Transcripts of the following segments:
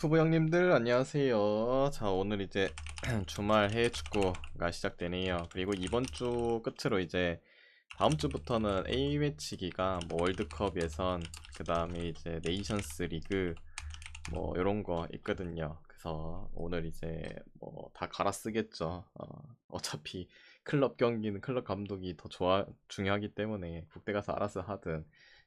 후보 형님들 안녕하세요. 자 오늘 이제 주말 해외 축구가 시작되네요. 그리고 이번 주 끝으로 이제 다음 주부터는 A 매치기가 뭐 월드컵 예선 그 다음에 이제 네이션스 리그 뭐 이런 거 있거든요. 그래서 오늘 이제 뭐 다 갈아 쓰겠죠. 어, 어차피 클럽 경기는 클럽 감독이 더 좋아 중요하기 때문에 국대 가서 알아서 하든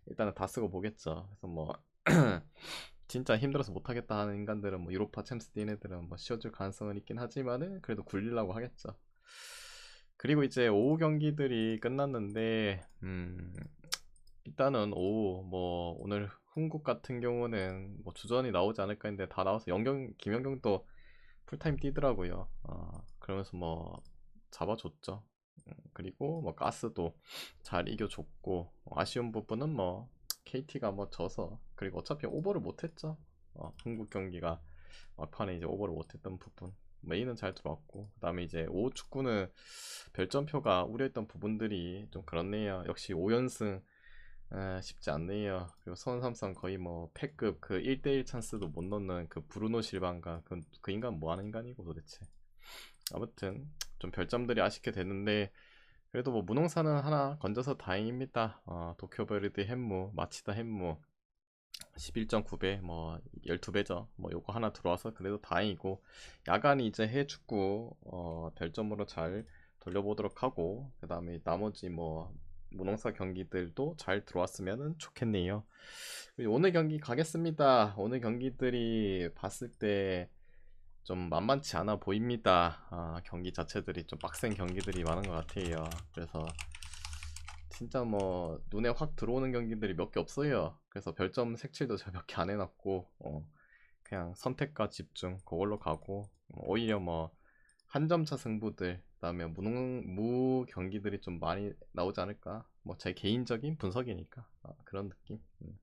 일단은 다 쓰고 보겠죠. 그래서 뭐 진짜 힘들어서 못하겠다 하는 인간들은 뭐 유로파 챔스 뛴 애들은 뭐 쉬어줄 가능성은 있긴 하지만은 그래도 굴리려고 하겠죠. 그리고 이제 오후 경기들이 끝났는데 음 일단은 오후 뭐 오늘 흥국 같은 경우는 뭐 주전이 나오지 않을까 했는데 다 나와서 영경 김영경도 풀타임 뛰더라고요. 어, 그러면서 뭐 잡아줬죠. 음, 그리고 뭐 가스도 잘 이겨줬고 뭐 아쉬운 부분은 뭐 KT가 뭐 져서 그리고 어차피 오버를 못했죠. 어, 한국 경기가 막판에 이제 오버를 못했던 부분 메인은 잘 들어왔고 그 다음에 이제 오후 축구는 별점표가 우려했던 부분들이 좀 그렇네요. 역시 5연승 아, 쉽지 않네요. 그리고 수원 삼성 거의 뭐 패급 그 1대1 찬스도 못 넣는 그 브루노 실반가 그, 그 인간 뭐 하는 인간이고 도대체. 아무튼 좀 별점들이 아쉽게 됐는데 그래도 뭐 무농사는 하나 건져서 다행입니다. 어, 도쿄베르드 햄무, 마치다 햄무 11.9배, 뭐 12배죠. 뭐 요거 하나 들어와서 그래도 다행이고 야간이 이제 해 축구 어, 별점으로 잘 돌려보도록 하고 그 다음에 나머지 뭐 무농사 경기들도 잘 들어왔으면 좋겠네요. 오늘 경기 가겠습니다. 오늘 경기들이 봤을 때 좀 만만치 않아 보입니다. 아, 경기 자체들이 좀 빡센 경기들이 많은 것 같아요. 그래서 진짜 뭐 눈에 확 들어오는 경기들이 몇 개 없어요. 그래서 별점 색칠도 제가 몇개 안 해놨고 어, 그냥 선택과 집중 그걸로 가고 뭐 오히려 뭐 한 점 차 승부들 그다음에 무, 무 경기들이 좀 많이 나오지 않을까 뭐 제 개인적인 분석이니까 어, 그런 느낌 음.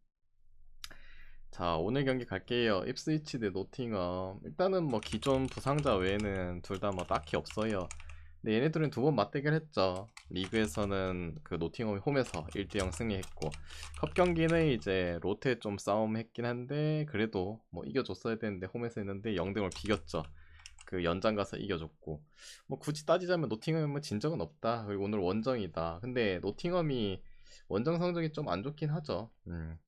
자 오늘 경기 갈게요. Ip스위치 대 노팅엄 일단은 뭐 기존 부상자 외에는 둘 다 뭐 딱히 없어요. 근데 얘네들은 두 번 맞대결 했죠. 리그에서는 그 노팅엄이 홈에서 1대0 승리했고 컵 경기는 이제 로테 좀 싸움 했긴 한데 그래도 뭐 이겨줬어야 되는데 홈에서 했는데 0등을 비겼죠. 그 연장 가서 이겨줬고. 뭐 굳이 따지자면 노팅엄은 진 적은 없다. 그리고 오늘 원정이다. 근데 노팅엄이 원정 성적이 좀 안 좋긴 하죠. 음.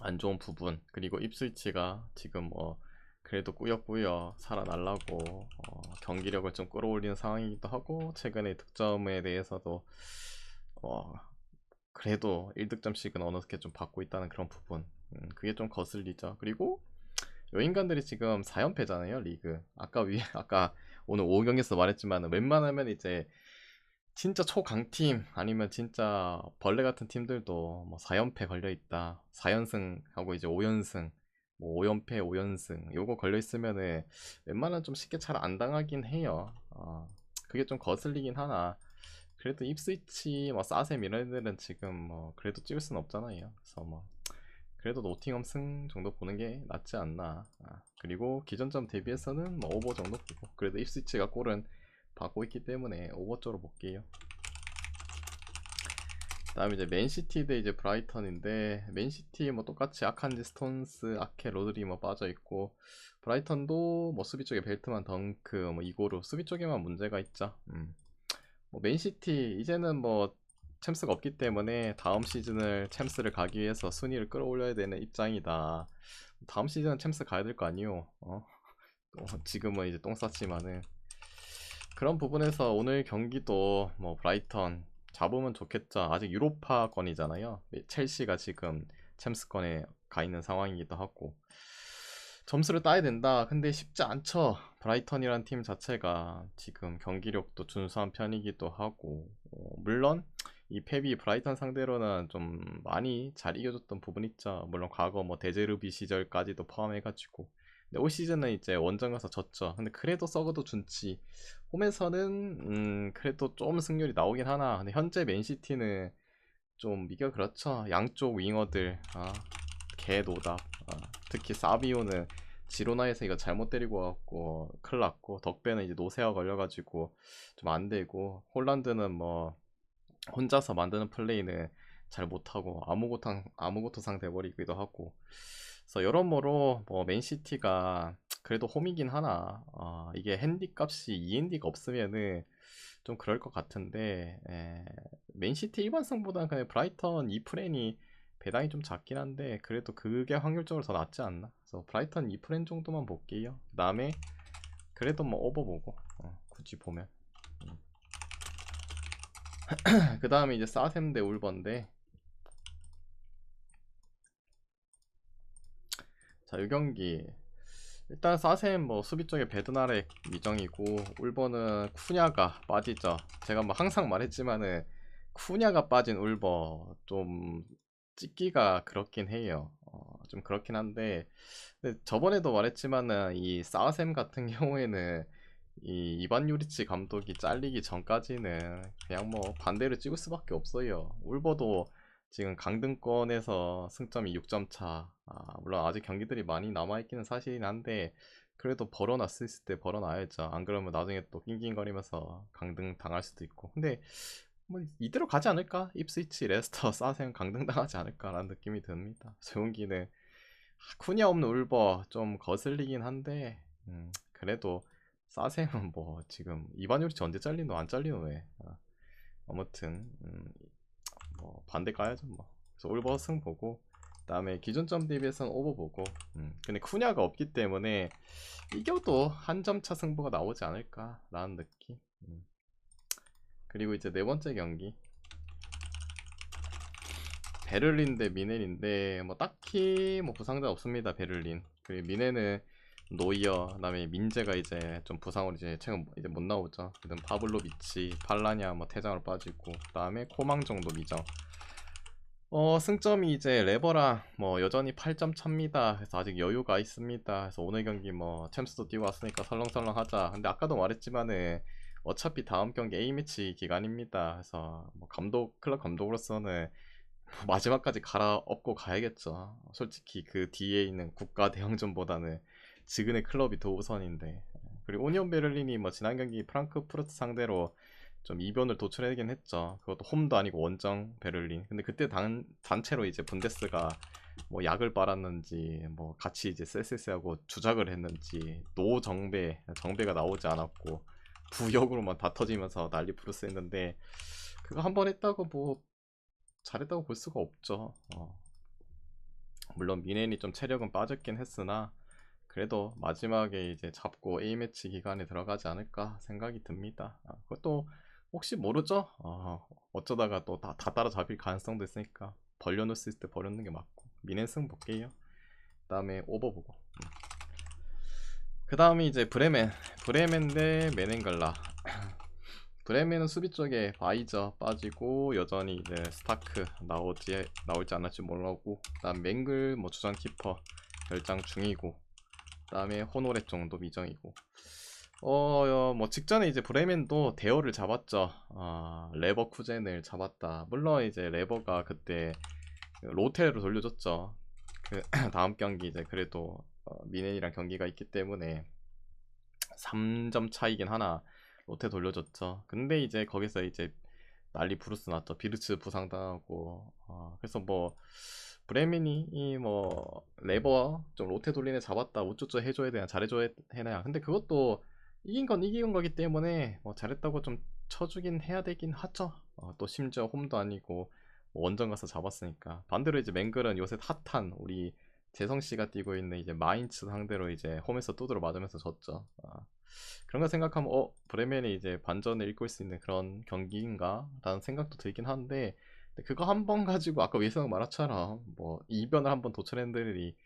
안 좋은 부분 그리고 입스위치가 지금 뭐 그래도 꾸역꾸역 살아날라고 어, 경기력을 좀 끌어올리는 상황이기도 하고 최근에 득점에 대해서도 어, 그래도 1득점씩은 어느새 좀 받고 있다는 그런 부분. 음, 그게 좀 거슬리죠. 그리고 요 인간들이 지금 4연패잖아요 리그. 아까 위에 아까 오늘 5경기에서 말했지만 웬만하면 이제 진짜 초강팀 아니면 진짜 벌레 같은 팀들도 뭐 4연패 걸려 있다. 4연승 하고 이제 5연승, 뭐 5연패, 5연승 요거 걸려 있으면은 웬만하면 좀 쉽게 잘 안 당하긴 해요. 어, 그게 좀 거슬리긴 하나. 그래도 입스위치, 뭐 사셈 이런 애들은 지금 뭐 그래도 찍을 수는 없잖아요. 그래서 뭐 그래도 노팅엄 승 정도 보는 게 낫지 않나. 아, 그리고 기존점 대비해서는 뭐 오버 정도 보고 그래도 입스위치가 골은 받고 있기 때문에 오버 쪽으로 볼게요. 다음에 이제 맨시티 대 이제 브라이턴인데 맨시티 뭐 똑같이 아칸지 스톤스, 아케 로드리 뭐 빠져 있고 브라이턴도 뭐 수비 쪽에 벨트만 덩크 뭐 이고르 수비 쪽에만 문제가 있죠. 음. 뭐 맨시티 이제는 뭐 챔스가 없기 때문에 다음 시즌을 챔스를 가기 위해서 순위를 끌어올려야 되는 입장이다. 다음 시즌은 챔스 가야 될 거 아니요. 어? 지금은 이제 똥 쌌지만은 그런 부분에서 오늘 경기도 뭐 브라이턴 잡으면 좋겠죠. 아직 유로파권이잖아요. 첼시가 지금 챔스권에 가 있는 상황이기도 하고 점수를 따야 된다. 근데 쉽지 않죠. 브라이턴이란 팀 자체가 지금 경기력도 준수한 편이기도 하고 어, 물론 이 펩이 브라이턴 상대로는 좀 많이 잘 이겨줬던 부분 있죠. 물론 과거 뭐 데제르비 시절까지도 포함해가지고 근데 올 시즌은 이제 원정 가서 졌죠. 근데 그래도 썩어도 준치. 홈에서는 음 그래도 좀 승률이 나오긴 하나. 근데 현재 맨시티는 좀 미겨 그렇죠. 양쪽 윙어들 아, 개노답. 아, 특히 사비오는 지로나에서 이거 잘못 데리고 왔고 큰일 났고 덕배는 이제 노세화 걸려가지고 좀 안 되고 홀란드는 뭐 혼자서 만드는 플레이는 잘 못하고 아무것도 아무것도 상 돼버리기도 하고 그래서 여러모로 뭐 맨시티가 그래도 홈이긴 하나 어, 이게 핸디 값이 END가 없으면은 좀 그럴 것 같은데 에, 맨시티 일반성보다는 그냥 브라이턴 이 프렌이 배당이 좀 작긴 한데 그래도 그게 확률적으로 더 낫지 않나? 그래서 브라이턴 이 프렌 정도만 볼게요. 그 다음에 그래도 뭐 오버 보고 어, 굳이 보면. 그 다음에 이제 사셈 대 울버인데 자, 이 경기 일단 사셈 뭐 수비 쪽에 베드나렉 미정이고 울버는 쿠냐가 빠지죠. 제가 뭐 항상 말했지만은 쿠냐가 빠진 울버 좀 찍기가 그렇긴 해요. 어, 좀 그렇긴 한데 저번에도 말했지만은 이 사셈 같은 경우에는 이 이반 유리치 감독이 잘리기 전까지는 그냥 뭐 반대를 찍을 수밖에 없어요. 울버도 지금 강등권에서 승점이 6점 차. 아, 물론 아직 경기들이 많이 남아있기는 사실이긴 한데, 그래도 벌어놨을 때 벌어놔야죠. 안 그러면 나중에 또 낑낑거리면서 강등 당할 수도 있고. 근데, 뭐, 이대로 가지 않을까? 입스위치, 레스터, 사생 강등 당하지 않을까라는 느낌이 듭니다. 조용기는, 쿠냐 없는 울버 좀 거슬리긴 한데, 음, 그래도, 사생은 뭐, 지금, 이반율이 언제 잘리노? 안 잘리노? 왜? 아, 아무튼, 음, 뭐 반대 가야죠 뭐 그래서 올버 승 보고 그다음에 기존점 대비해서는 오버 보고 음. 근데 쿠냐가 없기 때문에 이겨도 한 점 차 승부가 나오지 않을까 라는 느낌 음. 그리고 이제 네 번째 경기 베를린 대 미넨인데 뭐 딱히 뭐 부상자 없습니다 베를린 그리고 미넨은 노이어 그다음에 민재가 이제 좀 부상으로 이제 최근 이제 못 나오죠. 그다음 파블로비치, 팔라냐 뭐 퇴장으로 빠지고 그다음에 코망 정도 미정. 어 승점이 이제 레버랑 뭐 여전히 8점 차입니다. 그래서 아직 여유가 있습니다. 그래서 오늘 경기 뭐 챔스도 뛰고 왔으니까 설렁설렁 하자. 근데 아까도 말했지만은 어차피 다음 경기 A매치 기간입니다. 그래서 뭐 감독 클럽 감독으로서는 마지막까지 갈아엎고 가야겠죠. 솔직히 그 뒤에 있는 국가 대형전보다는 지금의 클럽이 더 우선인데 그리고 오니온 베를린이 뭐 지난 경기 프랑크푸르트 상대로 좀 이변을 도출하긴 했죠. 그것도 홈도 아니고 원정 베를린. 근데 그때 단, 단체로 이제 분데스가 뭐 약을 빨았는지 뭐 같이 이제 쎄쎄쎄하고 주작을 했는지 노정배 정배가 나오지 않았고 부역으로만 다 터지면서 난리 부르스 했는데 그거 한 번 했다고 뭐 잘했다고 볼 수가 없죠. 어. 물론 미넨이 좀 체력은 빠졌긴 했으나 그래도 마지막에 이제 잡고 A매치 기간에 들어가지 않을까 생각이 듭니다. 아, 그것도 혹시 모르죠? 어, 어쩌다가 또다다 따라잡힐 가능성도 있으니까 벌려놓을 수 있을 때 벌려놓는 게 맞고 미넨승 볼게요. 그 다음에 오버 보고 음. 그 다음에 이제 브레멘 브레멘 대 메넨갈라 브레멘은 수비 쪽에 바이저 빠지고 여전히 이제 스타크 나오지 나올지 않을지 몰라고 그다음 맹글 뭐 주전 키퍼 결장 중이고 그 다음에 호노레 정도 미정이고 어, 뭐 직전에 이제 브레멘도 대어를 잡았죠. 아, 레버 쿠젠을 잡았다. 물론 이제 레버가 그때 로테로 돌려줬죠. 그 다음 경기 이제 그래도 어, 미넨이랑 경기가 있기 때문에 3점 차이긴 하나 로테 돌려줬죠. 근데 이제 거기서 이제 난리 부르스 났죠. 비르츠 부상당하고 어, 그래서 뭐 브레민이 뭐 레버 좀 로테 돌리네 잡았다 우쭈쭈 해줘야 되나 잘해줘야 되나 근데 그것도 이긴 건 이긴 거기 때문에 뭐 잘했다고 좀 쳐주긴 해야 되긴 하죠. 어, 또 심지어 홈도 아니고 뭐 원정 가서 잡았으니까. 반대로 이제 맹글은 요새 핫한 우리 재성 씨가 뛰고 있는 이제 마인츠 상대로 이제 홈에서 두드러 맞으면서 졌죠. 어, 그런 거 생각하면 어 브레멘이 이제 반전을 일으킬 수 있는 그런 경기인가? 라는 생각도 들긴 하는데 그거 한 번 가지고 아까 위성 말했처럼 뭐 이변을 한번 도철핸들이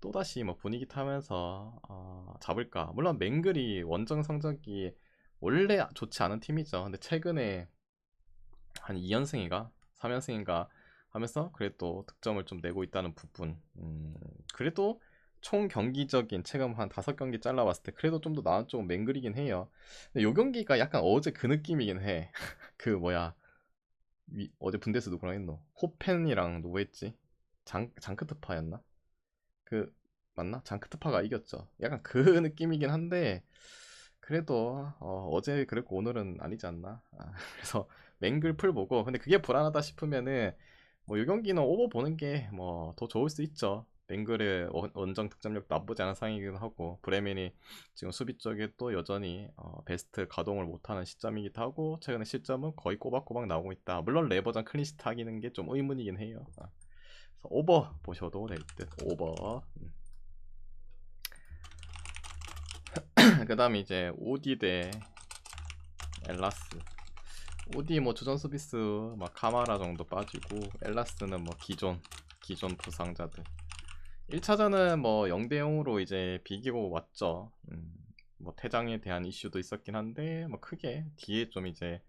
또다시 뭐 분위기 타면서 어, 잡을까? 물론 맹글이 원정 성적이 원래 좋지 않은 팀이죠. 근데 최근에 한 2연승인가? 3연승인가? 하면서 그래도 득점을 좀 내고 있다는 부분. 음, 그래도 총 경기적인 체감 한 다섯 경기 잘라봤을 때 그래도 좀 더 나은 쪽은 맹글이긴 해요. 근데 요 경기가 약간 어제 그 느낌이긴 해 그 뭐야 위, 어제 분데스 누구랑 했노? 호펜이랑 누구 했지? 장, 장크트파였나? 그 맞나? 장크트파가 이겼죠. 약간 그 느낌이긴 한데 그래도 어, 제 그랬고 오늘은 아니지 않나? 아, 그래서 맹글 풀 보고 근데 그게 불안하다 싶으면은 뭐이 경기는 오버 보는 게 뭐 더 좋을 수 있죠. 뱅글의 원- 원정 득점력 나쁘지 않은 상이기도 하고 브레멘이 지금 수비 쪽에 또 여전히 어, 베스트 가동을 못하는 시점이기도 하고 최근에 실점은 거의 꼬박꼬박 나오고 있다. 물론 레버전 클린시트 하기는 게 좀 의문이긴 해요. 아, 오버 보셔도 될 듯. 오버. 음. 그 다음에 이제 오디 대 엘라스. 오디 뭐 주전 서비스 막 카마라 정도 빠지고 엘라스는 뭐 기존 기존 부상자들. 1차전은 뭐 0대 0으로 이제 비기고 왔죠. 음, 뭐 퇴장에 대한 이슈도 있었긴 한데 뭐 크게 뒤에 좀 이제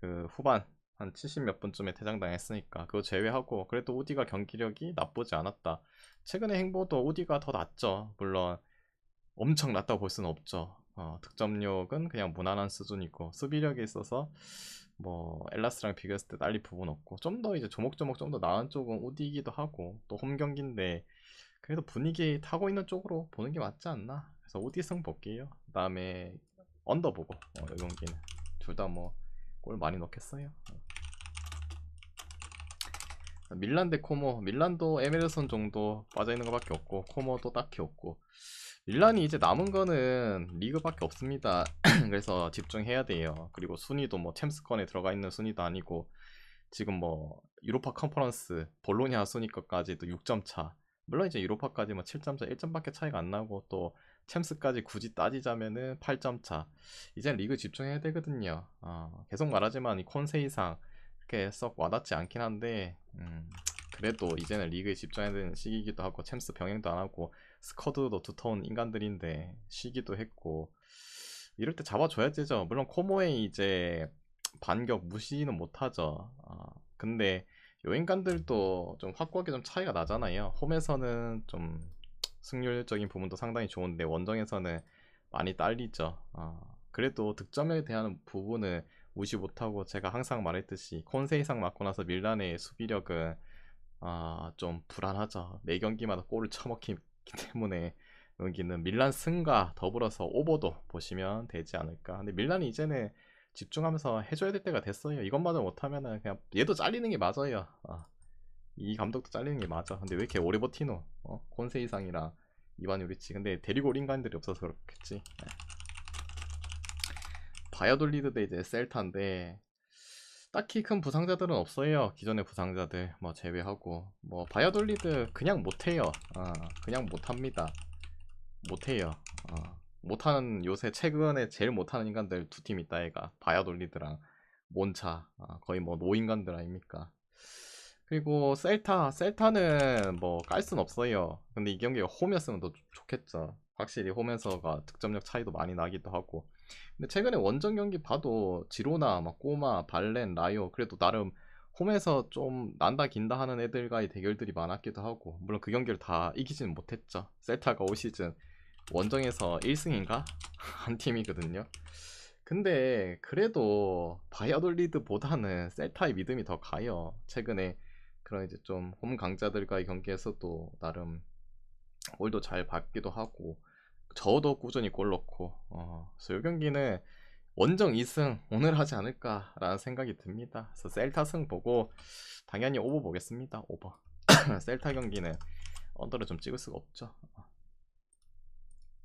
그 후반 한 70 몇 분쯤에 퇴장당했으니까 그거 제외하고 그래도 오디가 경기력이 나쁘지 않았다. 최근의 행보도 오디가 더 낫죠. 물론 엄청 낮다고 볼 수는 없죠. 어, 득점력은 그냥 무난한 수준이고 수비력에 있어서 뭐 엘라스랑 비교했을 때 딸릴 부분 없고 좀 더 이제 조목조목 좀 더 나은 쪽은 오디이기도 하고 또 홈 경기인데 그래도 분위기 타고 있는 쪽으로 보는 게 맞지 않나? 그래서 오디 승 볼게요. 그 다음에 언더 보고 어, 이 경기는 둘 다 뭐 골 많이 넣겠어요. 어. 밀란 대 코모 밀란도 에메르손 정도 빠져있는 것 밖에 없고 코모도 딱히 없고 밀란이 이제 남은 거는 리그밖에 없습니다. 그래서 집중해야 돼요. 그리고 순위도 뭐 챔스권에 들어가 있는 순위도 아니고 지금 뭐 유로파 컨퍼런스 볼로냐 순위 것까지도 6점 차. 물론 이제 유로파까지 뭐 7점 차, 1점밖에 차이가 안 나고 또 챔스까지 굳이 따지자면은 8점 차. 이제 리그 집중해야 되거든요. 어, 계속 말하지만 이 콘세 이상 그렇게 썩 와닿지 않긴 한데 음, 그래도 이제는 리그에 집중해야 되는 시기이기도 하고 챔스 병행도 안 하고 스쿼드도 두터운 인간들인데 쉬기도 했고 이럴 때 잡아줘야 되죠. 물론 코모에 이제 반격 무시는 못하죠. 아, 근데 요 인간들도 좀 확고하게 좀 차이가 나잖아요. 홈에서는 좀 승률적인 부분도 상당히 좋은데 원정에서는 많이 딸리죠. 아, 그래도 득점에 대한 부분은 무시 못하고 제가 항상 말했듯이 콘세 이상 맞고 나서 밀란의 수비력은 아, 좀 불안하죠. 매 경기마다 골을 쳐먹기 때문에 여기는 밀란 승과 더불어서 오버도 보시면 되지 않을까. 근데 밀란이 이제는 집중하면서 해줘야 될 때가 됐어요. 이것마저 못하면은 그냥 얘도 잘리는 게 맞아요. 아, 이 감독도 잘리는 게 맞아. 근데 왜 이렇게 오래 버티노? 어? 콘세 이상이랑 이반 요리치. 근데 데리고 올 인간들이 없어서 그렇겠지. 네. 바이아돌리드 대 이제 셀타인데 딱히 큰 부상자들은 없어요. 기존의 부상자들 뭐 제외하고 뭐 바이아돌리드 그냥 못해요. 아, 그냥 못합니다. 못해요. 아, 못하는 요새 최근에 제일 못하는 인간들 두 팀 있다 얘가 바이아돌리드랑 몬차 아, 거의 뭐 노인간들 아닙니까? 그리고 셀타 셀타는 뭐 깔 순 없어요. 근데 이 경기가 홈이었으면 더 좋겠죠. 확실히 홈에서가 득점력 차이도 많이 나기도 하고. 근데 최근에 원정 경기 봐도 지로나, 막 꼬마, 발렌, 라이오 그래도 나름 홈에서 좀 난다 긴다 하는 애들과의 대결들이 많았기도 하고 물론 그 경기를 다 이기지는 못했죠. 셀타가 올 시즌 원정에서 1승인가 한 팀이거든요. 근데 그래도 바이아돌리드보다는 셀타의 믿음이 더 가요. 최근에 그런 이제 좀 홈 강자들과의 경기에서 도 나름 골도 잘 받기도 하고 저도 꾸준히 골 넣고 어, 그래서 이 경기는 원정 2승 오늘 하지 않을까라는 생각이 듭니다. 그래서 셀타 승 보고 당연히 오버 보겠습니다. 오버. 셀타 경기는 언더를 좀 찍을 수가 없죠.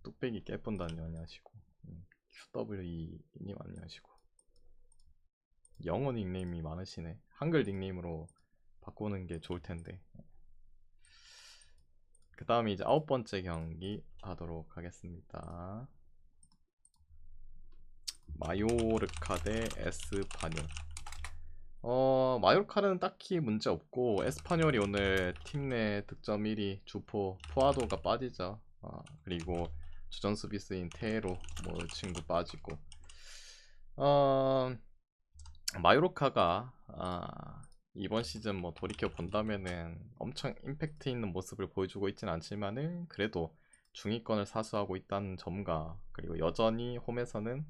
어. 뚝배기 깨뿐다니 안녕하시고 음, QWE님 안녕하시고 영어 닉네임이 많으시네. 한글 닉네임으로 바꾸는 게 좋을 텐데. 그 다음에 이제 아홉 번째 경기 하도록 하겠습니다. 마요르카 대 에스파뇰. 어, 마요르카는 딱히 문제 없고 에스파뇰이 오늘 팀 내 득점 1위 주포 푸아도가 빠지죠. 어, 그리고 주전 수비수인 테로 뭐 친구 빠지고. 어, 마요르카가 아, 이번 시즌 뭐 돌이켜 본다면은 엄청 임팩트 있는 모습을 보여주고 있진 않지만은 그래도 중위권을 사수하고 있다는 점과 그리고 여전히 홈에서는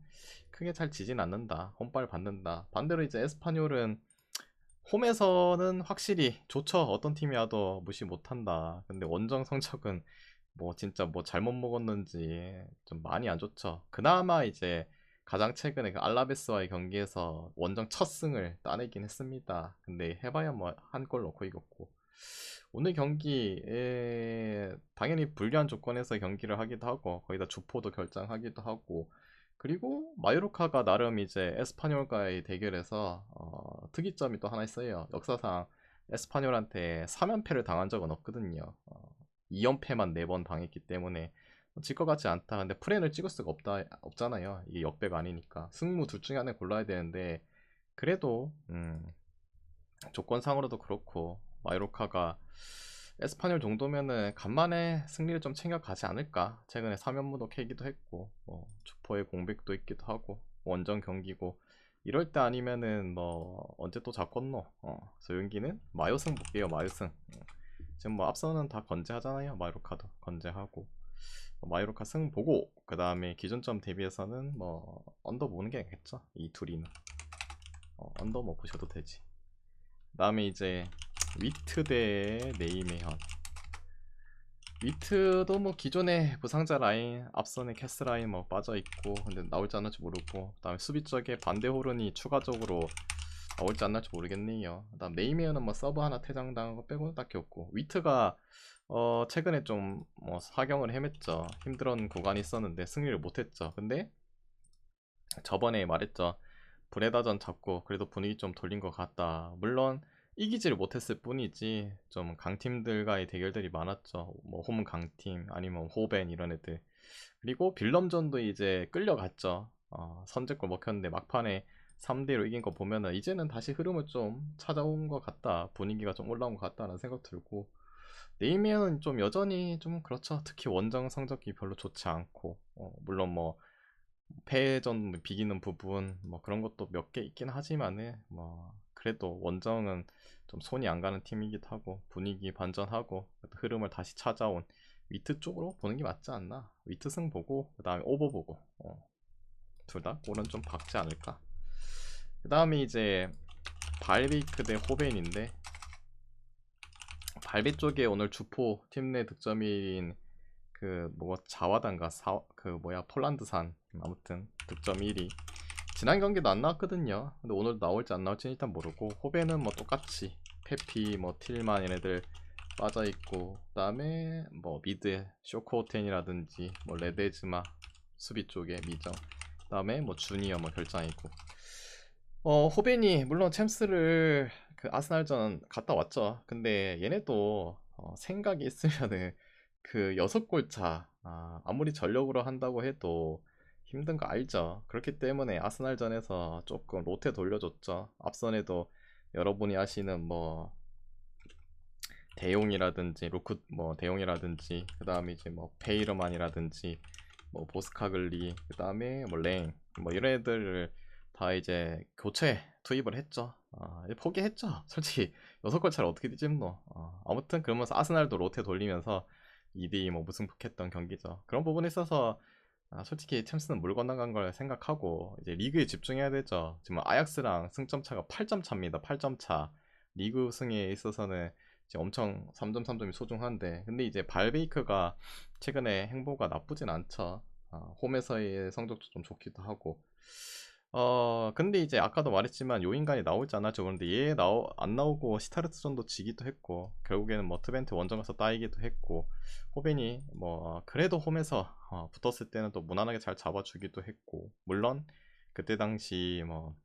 크게 잘 지진 않는다. 홈발 받는다. 반대로 이제 에스파뇰은 홈에서는 확실히 좋죠. 어떤 팀이 와도 무시 못한다. 근데 원정 성적은 뭐 진짜 뭐 잘못 먹었는지 좀 많이 안 좋죠. 그나마 이제 가장 최근에 그 알라베스와의 경기에서 원정 첫 승을 따내긴 했습니다. 근데 해봐야 뭐 한 골 넣고 이겼고 오늘 경기에 당연히 불리한 조건에서 경기를 하기도 하고 거기다 주포도 결장하기도 하고 그리고 마요르카가 나름 이제 에스파뇰과의 대결에서 어, 특이점이 또 하나 있어요. 역사상 에스파뇰한테 3연패를 당한 적은 없거든요. 어, 2연패만 4번 당했기 때문에 질 것 같지 않다. 근데 프렌을 찍을 수가 없다, 없잖아요. 이게 역배가 아니니까. 승무 둘 중에 하나 골라야 되는데 그래도 음, 조건상으로도 그렇고 마요르카가 에스파뇰 정도면은 간만에 승리를 좀 챙겨가지 않을까. 최근에 3연무도 캐기도 했고 뭐 주포의 공백도 있기도 하고 원정 경기고 이럴 때 아니면은 뭐 언제 또 잡겠노. 어, 소윤기는 마요승 볼게요. 마요승. 어. 지금 뭐 앞서는 다 건재하잖아요. 마요르카도 건재하고 뭐 마요르카 승 보고 그 다음에 기준점 대비해서는 뭐 언더 보는 게 겠죠. 이 둘이는 어, 언더 뭐 보셔도 되지. 그 다음에 이제 위트 대 네이메현 위트도 뭐 기존의 부상자 라인 앞선에 캐스 라인 뭐 빠져있고 근데 나올지 않을지 모르고 그 다음에 수비 쪽에 반대 호른이 추가적으로 나올지 않을지 모르겠네요. 그 다음 네이메현은 뭐 서브 하나 퇴장당한 거 빼고는 딱히 없고. 위트가 어 최근에 좀 뭐 사경을 헤맸죠. 힘들었는 구간이 있었는데 승리를 못했죠. 근데 저번에 말했죠. 브레다전 잡고 그래도 분위기 좀 돌린 것 같다. 물론 이기지를 못했을 뿐이지 좀 강팀들과의 대결들이 많았죠. 뭐 홈 강팀 아니면 호벤 이런 애들. 그리고 빌럼전도 이제 끌려갔죠. 어, 선제골 먹혔는데 막판에 3대1로 이긴 거 보면은 이제는 다시 흐름을 좀 찾아온 것 같다. 분위기가 좀 올라온 것 같다는 생각 들고 네이미언은 좀 여전히 좀 그렇죠. 특히 원정 성적이 별로 좋지 않고 어, 물론 뭐 패전 비기는 부분 뭐 그런 것도 몇 개 있긴 하지만은 뭐 그래도 원정은 좀 손이 안 가는 팀이기도 하고 분위기 반전하고 흐름을 다시 찾아온 위트 쪽으로 보는 게 맞지 않나 위트 승 보고 그 다음에 오버 보고 어. 둘다 골은 좀 박지 않을까 그 다음에 이제 발베이크 대 호벤인데 발베 쪽에 오늘 주포 팀 내 득점인 그 뭐 자와단가 사, 그 뭐야 폴란드산. 아무튼 득점 1위 지난 경기도 안 나왔거든요. 근데 오늘 나올지 안 나올지 일단 모르고 호벤은 뭐 똑같이 페피 뭐 틸만 얘네들 빠져있고 그 다음에 뭐 미드 쇼코호텐이라든지 뭐 레데즈마 수비 쪽에 미정 그 다음에 뭐 주니어 뭐 결장이고 어 호벤이 물론 챔스를 그 아스날전 갔다 왔죠 근데 얘네도 어, 생각이 있으면은 그 여섯 골차 아, 아무리 전력으로 한다고 해도 힘든 거 알죠. 그렇기 때문에 아스날전에서 조금 로테 돌려줬죠. 앞선에도 여러분이 아시는 뭐 대용이라든지 로크 뭐 대용이라든지 그 다음에 이제 뭐 페이르만이라든지 뭐 보스카글리 그 다음에 뭐랭뭐 이런 애들을 다 이제 교체 투입을 했죠. 아, 포기했죠. 솔직히 여섯 골 차를 어떻게 뒤집노. 아, 아무튼 그러면서 아스날도 로테 돌리면서 2대2 뭐 무승복했던 경기죠. 그런 부분에 있어서 아, 솔직히 챔스는 물 건너간 걸 생각하고 이제 리그에 집중해야 되죠. 지금 아약스랑 승점 차가 8점 차입니다. 8점 차. 리그 승에 있어서는 이제 엄청 3점 3점이 소중한데 근데 이제 발베이크가 최근에 행보가 나쁘진 않죠. 아, 홈에서의 성적도 좀 좋기도 하고 어 근데 이제 아까도 말했지만 요 인간이 안 나올지 모르는데 얘 나오, 안 나오고 시타르트전도 지기도 했고 결국에는 뭐 트벤트 원정 가서 따이기도 했고 호벤이 뭐 그래도 홈에서 어, 붙었을 때는 또 무난하게 잘 잡아주기도 했고 물론 그때 당시 뭐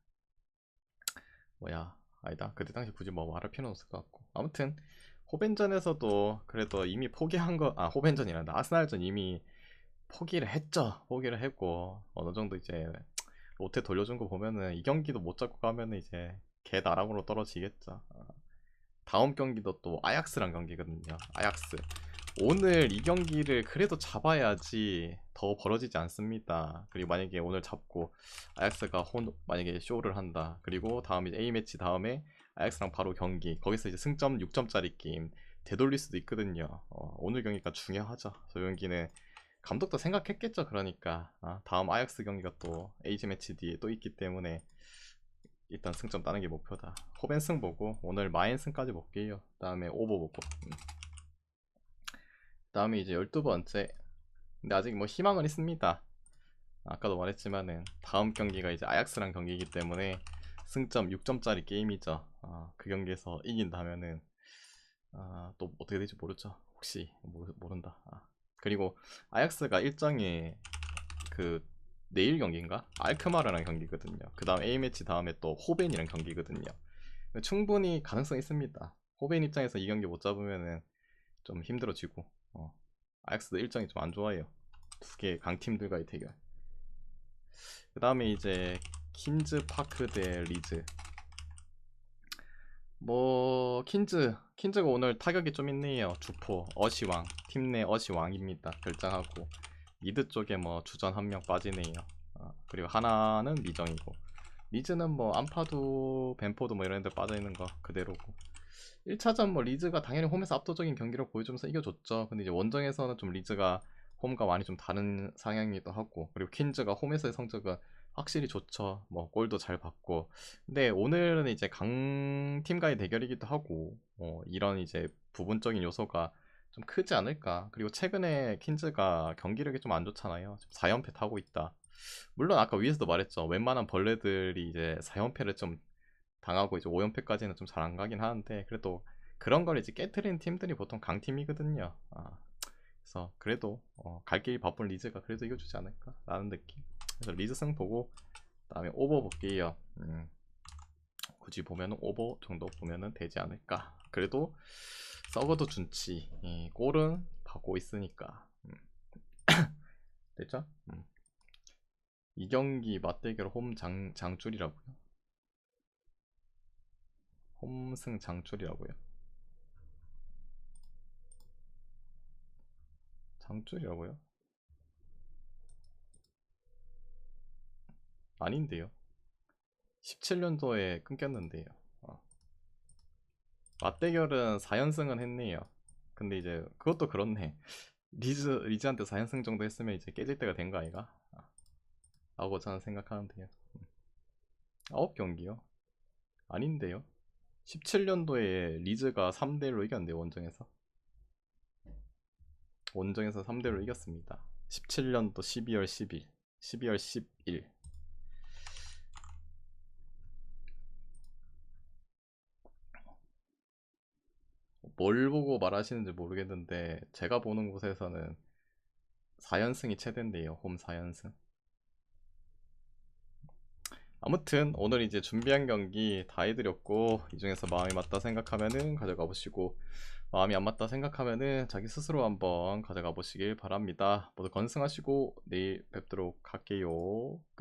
뭐야 아니다. 그때 당시 굳이 뭐 말할 필요는 없을 것 같고. 아무튼 호벤전에서도 그래도 이미 포기한 거 아 호벤전이란다. 아스날전 이미 포기를 했죠. 포기를 했고 어느 정도 이제 롯데 돌려준 거 보면은 이 경기도 못 잡고 가면은 이제 개 나락으로 떨어지겠죠. 어. 다음 경기도 또 아약스랑 경기거든요. 아약스. 오늘 이 경기를 그래도 잡아야지 더 벌어지지 않습니다. 그리고 만약에 오늘 잡고 아약스가 혼, 만약에 쇼를 한다. 그리고 다음 이제 A매치 다음에 아약스랑 바로 경기. 거기서 이제 승점 6점짜리 게임 되돌릴 수도 있거든요. 어, 오늘 경기가 중요하죠. 저 경기는 감독도 생각했겠죠 그러니까 아, 다음 아약스 경기가 또 에이지 매치 뒤에 또 있기 때문에 일단 승점 따는 게 목표다 호벤승 보고 오늘 마인승까지 볼게요 다음에 오버 보고 음. 다음에 이제 12번째 근데 아직 뭐 희망은 있습니다 아까도 말했지만은 다음 경기가 이제 아약스랑 경기이기 때문에 승점 6점짜리 게임이죠 아, 그 경기에서 이긴다면은 아, 또 어떻게 될지 모르죠. 혹시 모르, 모른다. 아. 그리고 아약스가 일정이 그 내일 경기인가? 알크마르랑 경기거든요. 그 다음 A매치 다음에 또 호벤이랑 경기거든요. 충분히 가능성 있습니다. 호벤 입장에서 이 경기 못 잡으면은 좀 힘들어지고 어. 아약스도 일정이 좀 안 좋아요. 두 개 강팀들과의 대결. 그 다음에 이제 킨즈 파크 대 리즈. 뭐 킨즈 킨즈가 오늘 타격이 좀 있네요. 주포 어시왕 팀 내 어시왕입니다. 결정하고 미드 쪽에 뭐 주전 한 명 빠지네요. 어, 그리고 하나는 미정이고 리즈는 뭐 안파도 벤포도 뭐 이런 데 빠져 있는 거 그대로고 1차전 뭐 리즈가 당연히 홈에서 압도적인 경기를 보여주면서 이겨줬죠. 근데 이제 원정에서는 좀 리즈가 홈과 많이 좀 다른 상향이기도 하고 그리고 퀸즈가 홈에서의 성적은 확실히 좋죠. 뭐 골도 잘 받고 근데 오늘은 이제 강팀과의 대결이기도 하고 어, 이런 이제 부분적인 요소가 좀 크지 않을까. 그리고 최근에 퀸즈가 경기력이 좀 안 좋잖아요. 지금 4연패 타고 있다. 물론 아까 위에서도 말했죠. 웬만한 벌레들이 이제 4연패를 좀 당하고 이제 5연패까지는 좀 잘 안 가긴 하는데 그래도 그런 걸 이제 깨트린 팀들이 보통 강팀이거든요. 아, 그래서 그래도 어, 갈 길이 바쁜 리즈가 그래도 이겨주지 않을까 라는 느낌. 그래서 리즈 승 보고 그다음에 오버 볼게요. 음, 굳이 보면은 오버 정도 보면은 되지 않을까. 그래도 썩어도 준치. 이 골은 받고 있으니까. 음. 됐죠? 음. 이 경기 맞대결 홈 장, 장줄이라고요. 홈승 장줄이라고요. 장줄이라고요? 아닌데요. 17년도에 끊겼는데요. 어. 맞대결은 4연승은 했네요. 근데 이제 그것도 그렇네. 리즈 리즈한테 4연승 정도 했으면 이제 깨질 때가 된 거 아이가? 아. 라고 저는 생각하는데요. 9경기요? 아닌데요. 17년도에 리즈가 3대1로 이겼는데 원정에서 원정에서 3대1로 이겼습니다 17년도 12월 10일 12월 10일 뭘 보고 말하시는지 모르겠는데 제가 보는 곳에서는 4연승이 최대인데요 홈 4연승 아무튼 오늘 이제 준비한 경기 다 해드렸고 이 중에서 마음이 맞다 생각하면은 가져가 보시고 마음이 안 맞다 생각하면은 자기 스스로 한번 가져가 보시길 바랍니다. 모두 건승하시고 내일 뵙도록 할게요. 끝.